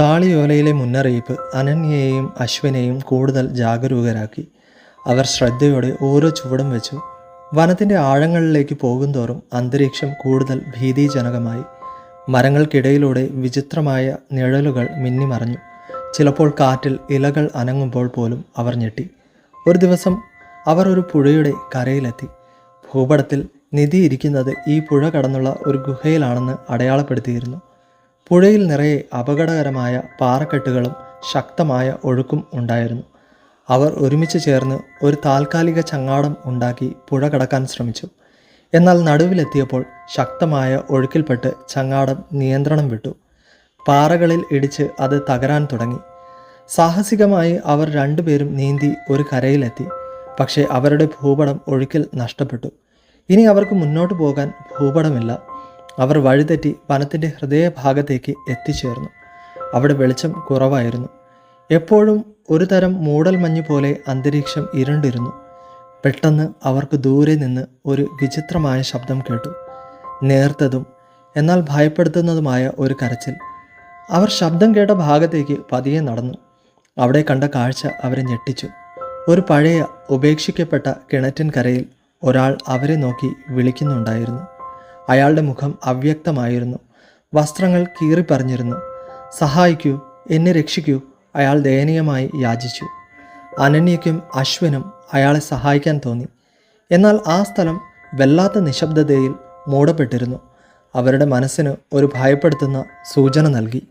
താളിയോലയിലെ മുന്നറിയിപ്പ് അനന്യയെയും അശ്വനെയും കൂടുതൽ ജാഗരൂകരാക്കി. അവർ ശ്രദ്ധയോടെ ഓരോ ചുവടും വെച്ചു. വനത്തിന്റെ ആഴങ്ങളിലേക്ക് പോകുന്തോറും അന്തരീക്ഷം കൂടുതൽ ഭീതിജനകമായി. മരങ്ങൾക്കിടയിലൂടെ വിചിത്രമായ നിഴലുകൾ മിന്നിമറഞ്ഞു. ചിലപ്പോൾ കാറ്റിൽ ഇലകൾ അനങ്ങുമ്പോൾ പോലും അവർ ഞെട്ടി. ഒരു ദിവസം അവർ ഒരു പുഴയുടെ കരയിലെത്തി. ഭൂപടത്തിൽ നിധി ഇരിക്കുന്നത് ഈ പുഴ കടന്നുള്ള ഒരു ഗുഹയിലാണെന്ന് അടയാളപ്പെടുത്തിയിരുന്നു. പുഴയിൽ നിറയെ അപകടകരമായ പാറക്കെട്ടുകളും ശക്തമായ ഒഴുക്കും ഉണ്ടായിരുന്നു. അവർ ഒരുമിച്ച് ചേർന്ന് ഒരു താൽക്കാലിക ചങ്ങാടം ഉണ്ടാക്കി പുഴ കടക്കാൻ ശ്രമിച്ചു. എന്നാൽ നടുവിലെത്തിയപ്പോൾ ശക്തമായ ഒഴുക്കിൽപ്പെട്ട് ചങ്ങാടം നിയന്ത്രണം വിട്ടു. പാറകളിൽ ഇടിച്ച് അത് തകരാൻ തുടങ്ങി. സാഹസികമായി അവർ രണ്ടുപേരും നീന്തി ഒരു കരയിലെത്തി. പക്ഷേ അവരുടെ ഭൂപടം ഒഴുക്കിൽ നഷ്ടപ്പെട്ടു. ഇനി അവർക്ക് മുന്നോട്ട് പോകാൻ ഭൂപടമില്ല. അവർ വഴിതെറ്റി വനത്തിന്റെ ഹൃദയഭാഗത്തേക്ക് എത്തിച്ചേർന്നു. അവിടെ വെളിച്ചം കുറവായിരുന്നു. എപ്പോഴും ഒരു തരം മൂടൽ മൂടൽമഞ്ഞ് പോലെ അന്തരീക്ഷം ഇരുണ്ടിരുന്നു. പെട്ടെന്ന് അവർക്ക് ദൂരെ നിന്ന് ഒരു വിചിത്രമായ ശബ്ദം കേട്ടു. നേർത്തതും എന്നാൽ ഭയപ്പെടുത്തുന്നതുമായ ഒരു കരച്ചിൽ. അവർ ശബ്ദം കേട്ട ഭാഗത്തേക്ക് പതിയെ നടന്നു. അവിടെ കണ്ട കാഴ്ച അവരെ ഞെട്ടിച്ചു. ഒരു പഴയ ഉപേക്ഷിക്കപ്പെട്ട കിണറ്റിൻ കരയിൽ ഒരാൾ അവരെ നോക്കി വിളിക്കുന്നുണ്ടായിരുന്നു. അയാളുടെ മുഖം അവ്യക്തമായിരുന്നു. വസ്ത്രങ്ങൾ കീറിപ്പറിഞ്ഞിരുന്നു. സഹായിക്കൂ എന്നെ രക്ഷിക്കൂ അയാൾ ദയനീയമായി യാചിച്ചു. അനന്യയ്ക്കും അശ്വനും അയാളെ സഹായിക്കാൻ തോന്നി. എന്നാൽ ആ സ്ഥലം വല്ലാത്ത നിശബ്ദതയിൽ മൂടപ്പെട്ടിരുന്നു. അവരുടെ മനസ്സിന് ഒരു ഭയപ്പെടുത്തുന്ന സൂചന നൽകി.